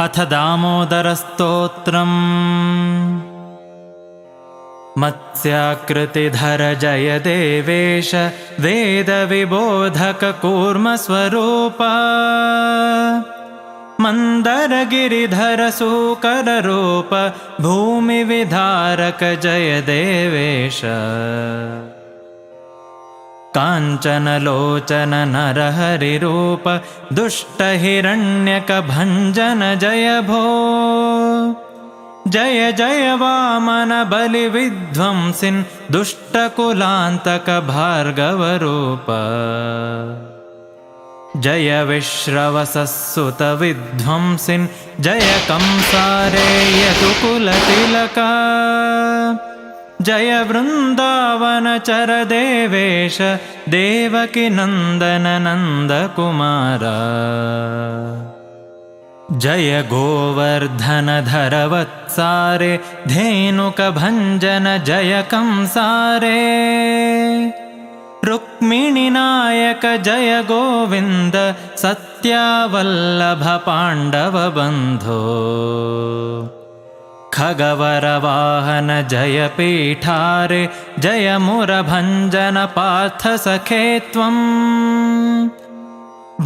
अथ दामोदरस्तोत्रम्। मत्स्याकृतिधर जय देवेश वेदविबोधककूर्मस्वरूप। मन्दरगिरिधरसूकररूप भूमिविधारक जय देवेश काञ्चनलोचन नरहरिरूप दुष्टहिरण्यकभञ्जन जय भो जय जय वामन बलिविध्वंसिन् दुष्टकुलान्तक भार्गवरूप जय विश्रवसुतविध्वंसिन् जय कंसारे यदुकुलतिलका जय वृन्दावनचरदेवेश देवकी नन्दननन्दकुमार जय गोवर्धनधरवत्सारे धेनुकभञ्जन जय कंसारे। रुक्मिणिनायक जय गोविन्द सत्यावल्लभपाण्डवबन्धो खगवरवाहन जय पीठारे जय मुरभञ्जन पार्थसखे त्वम्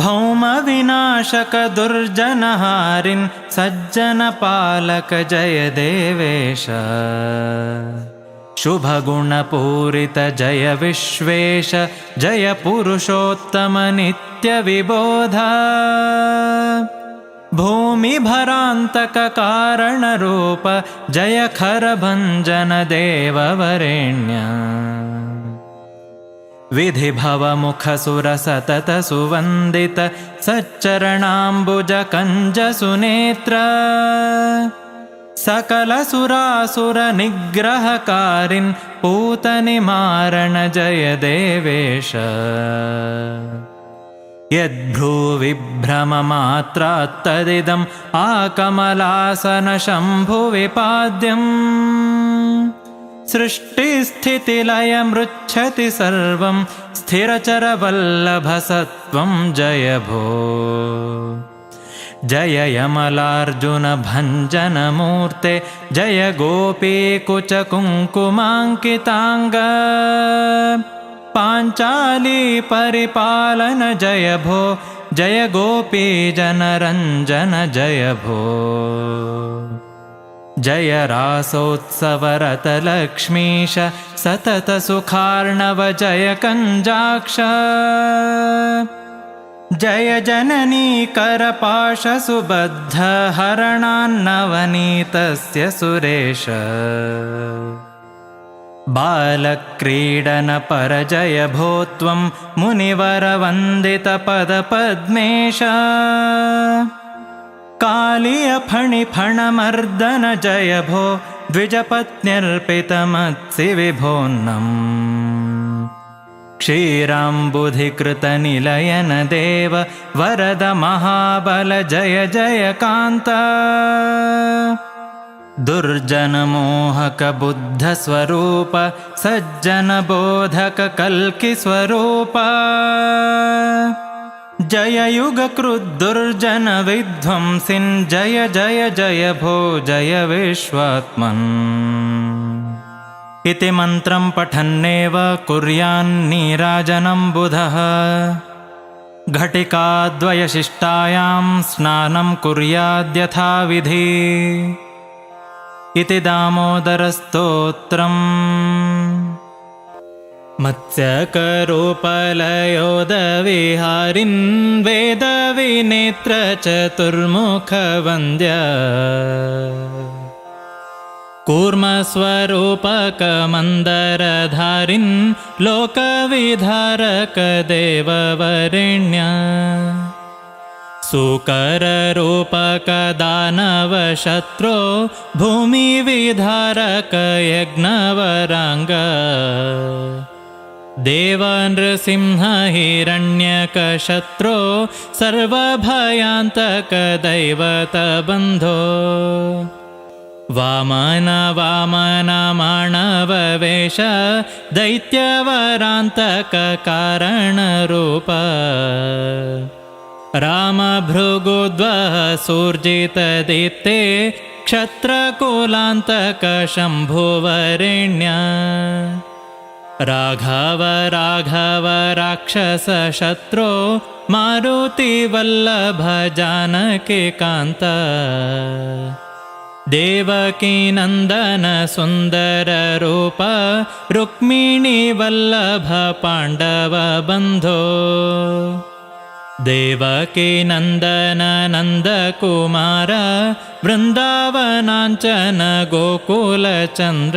भौमविनाशक दुर्जनहारिन् सज्जनपालक जय देवेश शुभगुणपूरित जय विश्वेश जय पुरुषोत्तमनित्यविबोधा भूमिभरान्तककारणरूप जय खरभञ्जन देववरेण्य विधिभवमुखसुरसततसुवन्दित सच्चरणाम्बुजकञ्जसुनेत्र। सकलसुरासुरनिग्रहकारिन् पूतनिमारण जय देवेश यद्भ्रूविभ्रममात्रात्तदिदम् आकमलासनशम्भुविपाद्यम् सृष्टिस्थितिलयमृच्छति सर्वं स्थिरचरवल्लभसत्त्वं जय भो। जय यमलार्जुनभञ्जनमूर्ते जय गोपीकुचकुङ्कुमाङ्किताङ्ग पाञ्चाली परिपालन जय भो। जय गोपी जनरञ्जन जय भो। जय रासोत्सवरतलक्ष्मीश सततसुखार्णव जय कञ्जाक्ष। जय जननी करपाशसुबद्धहरणान्नवनीतस्य सुरेश बालक्रीडनपरजय भो त्वं मुनिवरवन्दितपदपद्मेश। कालीयफणिफणमर्दन जय भो द्विजपत्न्यर्पितमत्सि विभोन्नम् क्षीराम्बुधिकृतनिलयन देव वरद महाबल जय जय कान्त दुर्जनमोहकबुद्धस्वरूप सज्जनबोधककल्किस्वरूप। जय युगकृद्दुर्जनविध्वंसिन् जय जय जय भो जय विश्वात्मन्। इति मन्त्रं पठन्नेव कुर्यान्नीराजनं बुधः घटिकाद्वयशिष्टायां स्नानं कुर्याद्यथाविधि इति दामोदरस्तोत्रम्। मत्स्यकरोपलयोदविहारिन् वेदविनेत्रचतुर्मुखवन्द्य। कूर्मस्वरूपकमन्दरधारिन् लोकविधारकदेववरेण्य सुकररूपकदानवशत्रो भूमिविधारकयज्ञवराङ्ग। देवनृसिंहहिरण्यकशत्रो सर्वभयान्तकदैवतबन्धो। वामन वामनमाणववेश दैत्यवरान्तककारणरूप रामभृगुद्वः सूर्जितदीप्ते क्षत्रकुलान्तकशम्भुवरेण्य। राघव राघव राक्षसशत्रो मारुतिवल्लभ जानकीकान्त देवकीनन्दन सुन्दररूप रुक्मिणीवल्लभ पाण्डवबन्धो देवकीनन्दन नन्दकुमार वृन्दावनाञ्चन गोकुलचन्द्र